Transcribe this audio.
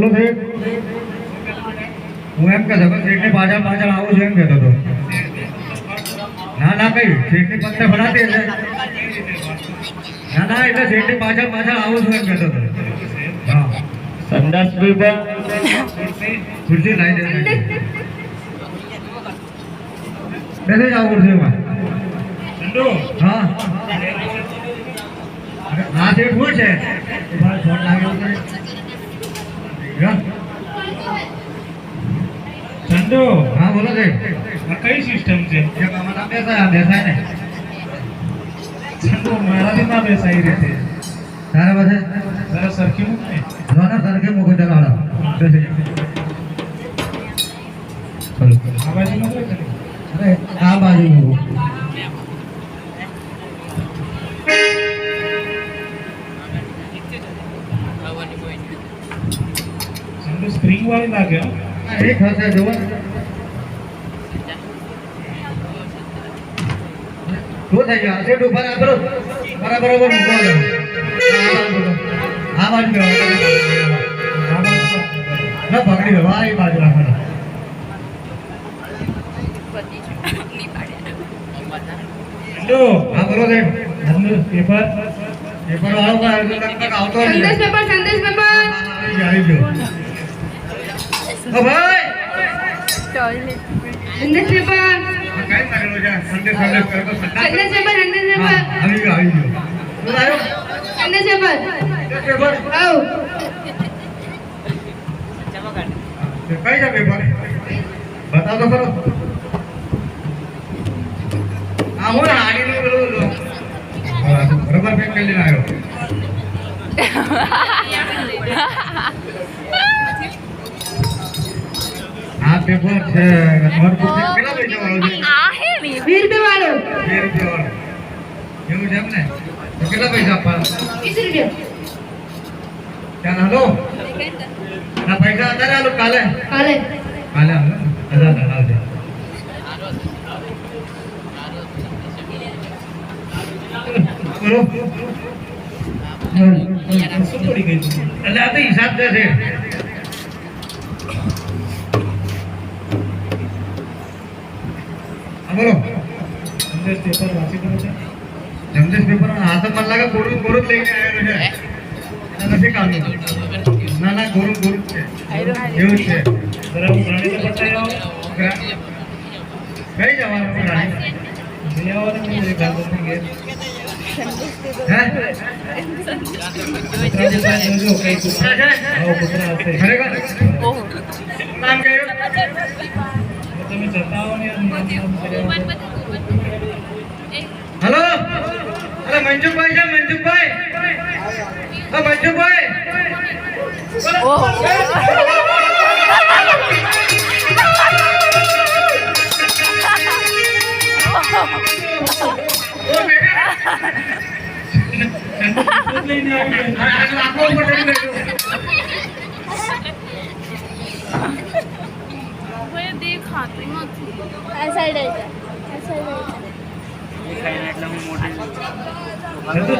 બોલો સાહેબ હું એમ કહેતો કે શેઠની પાછળ પાછળ આવું છું એમ કહેતો હતો. ના ના કઈ શેઠની પત્તે ભણાતી એટલે ના ના એટલે શેઠની પાછળ પાછળ આવું છું એમ કહેતો હતો. હા. સંદાસ ખુરશી લાવી દે બેસી આવું ખુરશીમાં એમાં. હા. હા તે ભૂલ છે? છે? ચંદુ હા બોલો છે. આ કઈ સિસ્ટમ છે? જે કામમાં બેસાય આ બેસાય ને. ચંદુ મારાથી ના બેસાઈ છે તારા પાસે? તારા સરખી મૂક ને. જોના સરખે મૂકો ચાલો. હાલો. આ બાજુ મૂકો. અરે આ બાજુ મૂકો. ચંદુ સ્પ્રિંગ વાળી લાગે એક હશે જુઓ. શું થઈ ગયું? સેટ ઉપર આ બરાબર બરાબર મૂકો આ બાજુ ના પકડી લો. આ બાજુ રાખો ચંદુ હા બોલો સાહેબ. ચંદુ પેપર પેપર વાળો પણ આવતો સંદેશ પેપર સંદેશ પેપર આવી ગયો, ભાઈ સંદેશ પેપર કઈ કરેલો છે સંદેશ સંદેશ કરતો સંદેશ સંદેશ પેપર સંદેશ હા, આવી ગયો આવી ગયો આવ્યો સંદેશ પેપર સંદેશ પેપર આવ તે કઈ છે પેપર બતાવ તો ખરો આ હું હાડીનું પેલું લો. પેક કરી લઈને આવ્યો આ પેપર છે નોટબુક છે કેટલા પૈસા વાળો છે વીસ રૂપિયા વાળો બે રૂપિયા વાળો એવું છે એમ ને? તો કેટલા પૈસા આપવાના? 20 રૂપિયા. ચાલ હાલો. ના પૈસા અત્યારે હાલો કાલે? કાલે. કાલે હાલો હજાર હજાર આવજે શું પડી ગયું? એટલે આ તો હિસાબ છે છે હા બોલો સંદેશ પેપર વાંચી ગયો છે જમદેશ પેપર હા તો મને લાગે કોરું કોરું જ લઈને આવ્યો છે એટલે નથી કામનું ના ના કોરું કોરું જ છે એવું જ છે જરા હું પ્રાણી તો બતાવી આવો કઈ જવાનું પ્રાણી જઈ આવો ને મને ગાંધીની ઘેર. હે કૂતરા બૂતરા જોજો, કઈ કૂતરા છે? આવો કૂતરા હશે ખરેખર નામ કયું હલો અરે મંજુભાઈ છે મંજુભાઈ હા મંજુભાઈ દૂધ લઈને આવી ગયા. આખો ઉપર ચડી ગયો. દેખાતું નથી આ સાઈડ